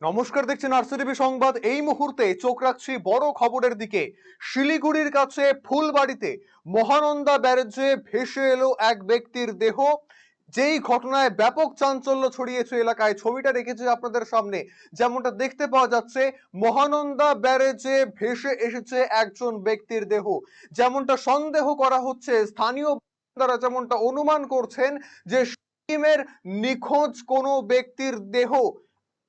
নমস্কার, দেখছেন আরসিটিভি সংবাদ। এই মুহূর্তে চোখ রাখছি বড় খবরের দিকে। শিলিগুড়ির কাছে ফুলবাড়িতে মহানন্দা ব্যারেজে ভেসে এলো এক ব্যক্তির দেহ। যেই ঘটনায় ব্যাপক চাঞ্চল্য ছড়িয়েছে এলাকায়, ছবিটা রেখেছে আপনাদের সামনে। যেমনটা দেখতে পাওয়া যাচ্ছে, মহানন্দা ব্যারেজে ভেসে এসেছে একজন ব্যক্তির দেহ। যেমনটা সন্দেহ করা হচ্ছে, স্থানীয় বাসিন্দারা যেমনটা অনুমান করছেন যে সিকিমের নিখোঁজ কোনো ব্যক্তির দেহ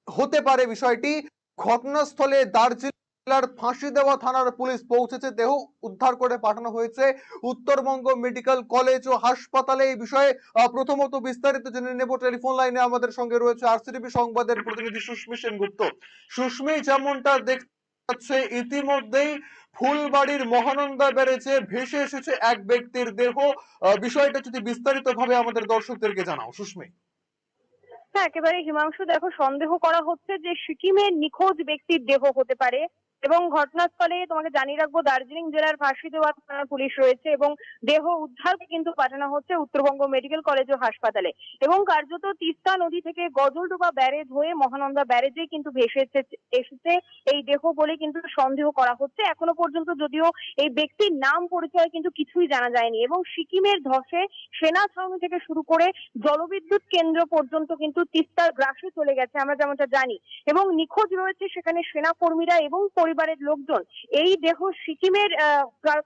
হতে পারে বিষয়টি। ঘটনাস্থলে দার্জিলিং জেলার ফাঁসি দেওয়া থানার পুলিশ পৌঁছেছে, দেহ উদ্ধার করে পাঠানো হয়েছে। উত্তরবঙ্গ মেডিকেল কলেজ ও হাসপাতালে এই বিষয়ে প্রথমত বিস্তারিত জেনে নেব। টেলিফোন লাইনে আমাদের সঙ্গে রয়েছে আরসিটিভি সংবাদের প্রতিনিধি সুস্মি সেনগুপ্ত। সুস্মি, যেমনটা পাচ্ছে, ইতিমধ্যেই ফুলবাড়ির মহানন্দা ব্যারেজে ভেসে এসেছে এক ব্যক্তির দেহ। বিষয়টা যদি বিস্তারিত ভাবে আমাদের দর্শকদেরকে জানাও, সুস্মি। হ্যাঁ একেবারে হিমাংশু দেখো সন্দেহ করা হচ্ছে যে সিকিমের নিখোঁজ ব্যক্তির দেহ হতে পারে। এবং ঘটনাস্থলে তোমাকে জানিয়ে রাখব, দার্জিলিং জেলার ফাঁসি দেওয়া থানার পুলিশ রয়েছে এবং দেহ উদ্ধারকে কিন্তু পাঠানো হচ্ছে উত্তরবঙ্গ মেডিকেল কলেজ ও হাসপাতালে। এবং কার্যত তিস্তা নদী থেকে গজলডোবা ব্যারেজ হয়ে মহানন্দা ব্যারেজে কিন্তু ভেসে এসেছে- এই দেহ বলে কিন্তু সন্দেহ করা হচ্ছে। এখনও পর্যন্ত যদিও এই ব্যক্তির নাম পরিচয় কিন্তু কিছুই জানা যায়নি এবং সিকিমের ধসে সেনা ছাউনি থেকে শুরু করে জলবিদ্যুৎ কেন্দ্র পর্যন্ত কিন্তু তিস্তার গ্রাসে চলে গেছে আমরা যেমনটা জানি। এবং নিখোঁজ রয়েছে সেখানে সেনা কর্মীরা এবং পরিবারের লোকজন, এই দেহ সিকিমের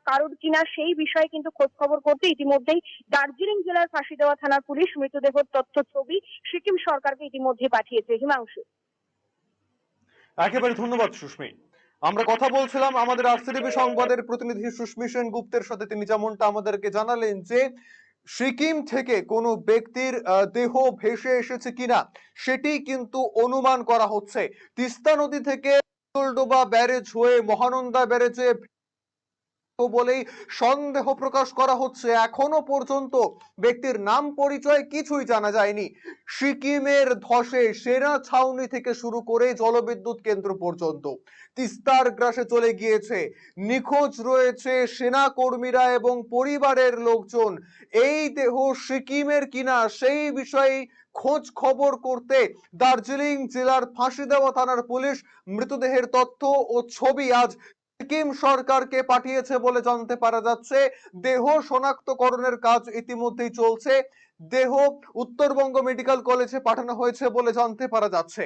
কারোর কিনা সেই বিষয়ে কিন্তু খোঁজ খবর করতে ইতিমধ্যেই দার্জিলিং জেলার ফাঁসি দেওয়া থানার পুলিশ মৃতদেহের তথ্য ছবি সিকিম সরকারকে ইতিমধ্যে পাঠিয়েছে। হিমাংশু। একেবারে ধন্যবাদ, সুস্মি। আমরা কথা বলছিলাম আমাদের আরসিটিভি সংবাদের প্রতিনিধি সুস্মি সেন গুপ্তের সাথে। তিনি যেমনটা আমাদেরকে জানালেন যে, সিকিম থেকে কোনো ব্যক্তির দেহ ভেসে এসেছে কিনা, সেটি কিন্তু অনুমান করা হচ্ছে। তিস্তা নদী থেকে ব্যারেজ হয়ে মহানন্দা ব্যারেজে বলেই সন্দেহ প্রকাশ করা হচ্ছে। এখনও পর্যন্ত ব্যক্তির নাম পরিচয় কিছুই জানা যায়নি। সিকিমের ধসে সেনা ছাউনি থেকে শুরু করে জলবিদ্যুৎ কেন্দ্র পর্যন্ত তিস্তার গ্রাসে চলে গিয়েছে। নিখোঁজ রয়েছে সেনা কর্মীরা এবং পরিবারের লোকজন। এই দেহ সিকিমের কিনা সেই বিষয়ে খোঁজ খবর করতে দার্জিলিং জেলার ফাঁসি দেওয়া থানার পুলিশ মৃতদেহের তথ্য ও ছবি আজ সিকিম সরকারকে পাঠিয়েছে বলে জানতে পারা যাচ্ছে। দেহ শনাক্তকরণের কাজ ইতিমধ্যেই চলছে। দেহ উত্তরবঙ্গ মেডিকেল কলেজে পাঠানো হয়েছে বলে জানতে পারা যাচ্ছে।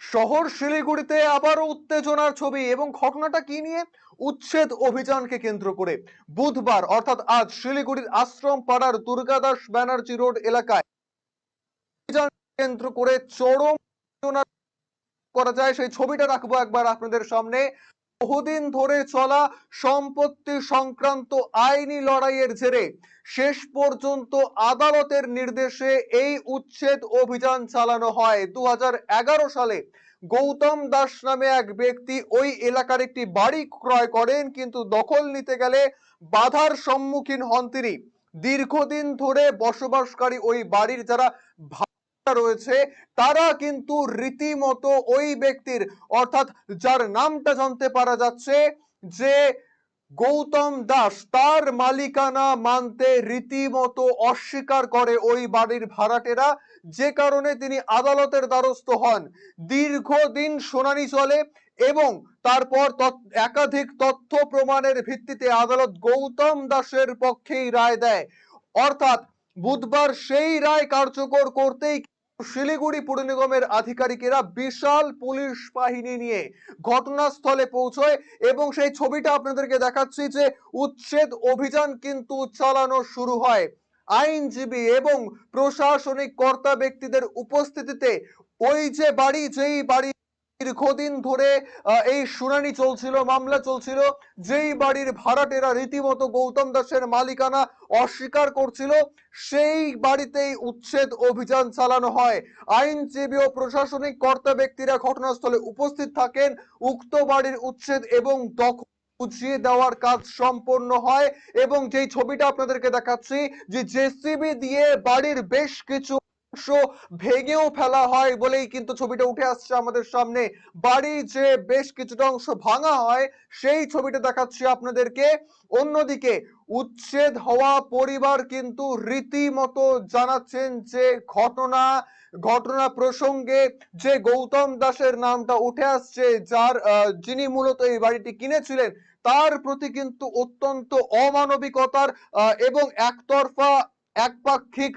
শহর শিলিগুড়িতে আবারও উত্তেজনার ছবি এবং ঘটনাটা কি নিয়ে? উচ্ছেদ অভিযানকে কেন্দ্র করে। বুধবার, অর্থাৎ আজ শিলিগুড়ির আশ্রম পাড়ার দুর্গাদাস ব্যানার্জি রোড এলাকায় কেন্দ্র করে চরম করা যায়। সেই ছবিটা রাখব একবার আপনাদের সামনে। বহুদিন ধরে চলা সম্পত্তি সংক্রান্ত আইনি লড়াইয়ের জেরে শেষ পর্যন্ত আদালতের নির্দেশে এই উচ্ছেদ অভিযান চালানো হয়। দু সালে গৌতম দাস নামে এক ব্যক্তি ওই এলাকার একটি বাড়ি ক্রয় করেন, কিন্তু দখল নিতে গেলে বাধার সম্মুখীন হন তিনি। দীর্ঘদিন ধরে বসবাসকারী ওই বাড়ির যারা রয়েছে, তারা কিন্তু রীতিমতো ওই ব্যক্তির, অর্থাৎ যার নামটা জানতে পারা যাচ্ছে যে গৌতম দাস, তার মালিকানা মানতে রীতিমতো অস্বীকার করে ওই বাড়ির ভাড়াটেরা, যে কারণে তিনি আদালতের দ্বারস্থ হন। দীর্ঘদিন শুনানি চলে এবং তারপর একাধিক তথ্য প্রমাণের ভিত্তিতে আদালত গৌতম দাসের পক্ষেই রায় দেয়। অর্থাৎ বুধবার সেই রায় কার্যকর করতেই শিলিগুড়ি পুর নিগমের আধিকারিকেরা বিশাল পুলিশ বাহিনী নিয়ে ঘটনাস্থলে পৌঁছয় এবং সেই ছবিটা আপনাদেরকে দেখাচ্ছি যে উচ্ছেদ অভিযান কিন্তু চালানো শুরু হয়। আইনজীবী এবং প্রশাসনিক কর্তা ব্যক্তিদের উপস্থিতিতে ওই যে বাড়ি, যেই বাড়ি দীর্ঘদিন ধরে এই শুনানি চলছিল, মামলা চলছিল। যেই বাড়ির ভাড়াটেরা রীতিমতো গৌতম দাসের মালিকানা অস্বীকার করছিল, সেই বাড়িতেই উচ্ছেদ অভিযান চালানো হয়। আইনজীবী ও প্রশাসনিক কর্তা ব্যক্তিরা ঘটনাস্থলে উপস্থিত থাকেন। উক্ত বাড়ির উচ্ছেদ এবং দখল বুঝিয়ে দেওয়ার কাজ সম্পন্ন হয় এবং যেই ছবিটা আপনাদেরকে দেখাচ্ছি, যে জেসিবি দিয়ে বাড়ির বেশ কিছু অংশ ভেঙেও ফেলা হয় বলেই কিন্তু ছবিটা উঠে আসছে আমাদের সামনে। বাড়ি যে বেশ কিছুটা অংশ ভাঙা হয়, সেই ছবিটা দেখাচ্ছি আপনাদেরকে। অন্যদিকে উচ্ছেদ হওয়া পরিবার কিন্তু রীতিমতো জানাচ্ছেন যে ঘটনা ঘটনা প্রসঙ্গে যে গৌতম দাসের নামটা উঠে আসছে, যার যিনি মূলত এই বাড়িটি কিনেছিলেন, তার প্রতি কিন্তু অত্যন্ত অমানবিকতার এবং একতরফা, একপাক্ষিক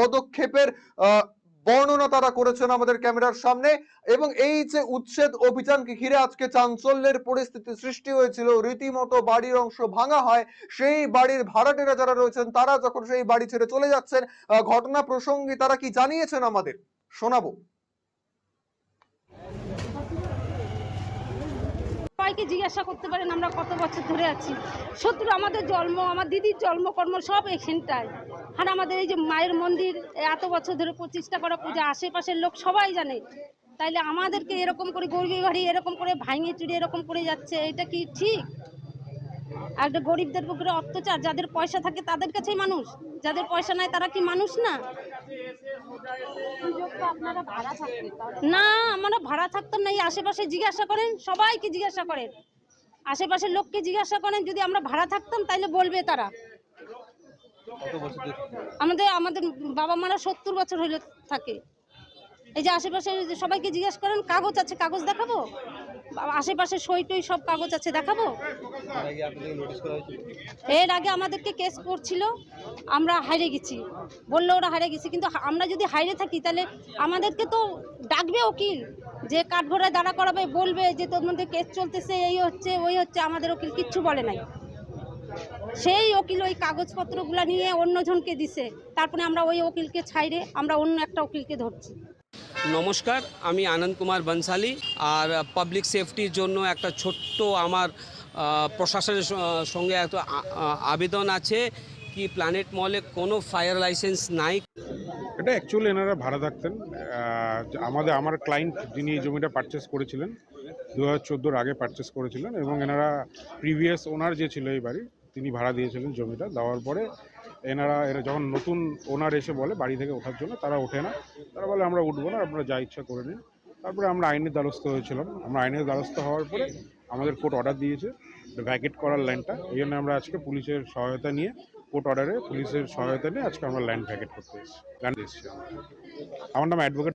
পদক্ষেপের বর্ণনা তারা করেছেন আমাদের ক্যামেরার সামনে। এবং এই যে উচ্ছেদ অভিযানকে ঘিরে আজকে চাঞ্চল্যের পরিস্থিতি সৃষ্টি হয়েছিল, রীতিমতো বাড়ির অংশ ভাঙা হয়, সেই বাড়ির ভাড়াটেরা যারা রয়েছেন, তারা যখন সেই বাড়ি ছেড়ে চলে যাচ্ছেন ঘটনা প্রসঙ্গে তারা কি জানিয়েছেন আমাদের? শোনাবো। সবাইকে জিজ্ঞাসা করতে পারেন আমরা কত বছর ধরে আছি। শত্রু আমাদের জন্ম, আমার দিদির জন্মকর্ম সব এখানটায়। আর আমাদের এই যে মায়ের মন্দির এত বছর ধরে প্রতিষ্ঠা করা পূজা, আশেপাশের লোক সবাই জানে। তাইলে আমাদেরকে এরকম করে গরিব ঘাড়ি এরকম করে ভাঙে চুরি এরকম করে যাচ্ছে, এটা কি ঠিক? একটা গরিবদের উপরে অত্যাচার, যাদের পয়সা থাকে তাদের কাছেই মানুষ, যাদের পয়সা নাই তারা কি মানুষ না? না আমরা ভাড়া থাকতাম না এই আশেপাশে জিজ্ঞাসা করেন সবাইকে জিজ্ঞাসা করেন। আশেপাশের লোককে জিজ্ঞাসা করেন যদি আমরা ভাড়া থাকতাম তাইলে বলবে তারা। আমাদের আমাদের বাবা মারা সত্তর বছর হইলে থাকে। এই যে আশেপাশে যে সবাইকে জিজ্ঞাসা করেন কাগজ আছে কাগজ দেখাবো? আশেপাশে সই টই সব কাগজ আছে দেখাবো? এর আগে আমাদেরকে কেস করছিল, আমরা হাইরে গেছি। বলল ওরা হাইরে গেছি, কিন্তু আমরা যদি হাইরে থাকি, তাহলে আমাদেরকে তো ডাকবে ওকিল যে কাঠঘোড়ায় দাঁড়া করাবে, বলবে যে তোমাদের কেস চলতেছে, এই হচ্ছে, ওই হচ্ছে, আমাদের ওকিল কিচ্ছু বলে নাই। সেই ওকিল ওই কাগজপত্রগুলো নিয়ে অন্যজনকে দিছে। তারপরে আমরা ওই উকিলকে ছাইরে আমরা অন্য একটা ওকিলকে ধরছি। নমস্কার, আমি আনন্দ কুমার বনসালি আর পাবলিক সেফটির জন্য একটা ছোট্ট আমার প্রশাসনের সঙ্গে আ- আবেদন আছে কি প্ল্যানেট মলে কোনো ফায়ার লাইসেন্স নাই। এটা অ্যাকচুয়ালি এনারা ভাড়া থাকতেন আমাদের, আমার ক্লায়েন্ট যিনি এই জমিটা পারচেস করেছিলেন দু হাজার আগে পারচেস করেছিলেন এবং এনারা প্রিভিয়াস ওনার যে ছিল এই বাড়ি, তিনি ভাড়া দিয়েছিলেন জমিটা। দেওয়ার পরে এনারা, এরা যখন নতুন ওনার এসে বলে বাড়ি থেকে ওঠার জন্য, তারা ওঠে না। তারা বলে, আমরা উঠবো না, আপনারা যা ইচ্ছা করে নিন। তারপরে আমরা আইনের দ্বারস্থ হয়েছিলাম। আমরা আইনের দ্বারস্থ হওয়ার পরে আমাদের কোর্ট অর্ডার দিয়েছে ভ্যাকেট করার ল্যান্ডটা। এই জন্য আমরা আজকে পুলিশের সহায়তা নিয়ে, কোর্ট অর্ডারে পুলিশের সহায়তা নিয়ে আজকে আমরা ল্যান্ড ভ্যাকেট করতে এসেছি। ল্যান্ড এসেছি আমরা। নাম অ্যাডভোকেট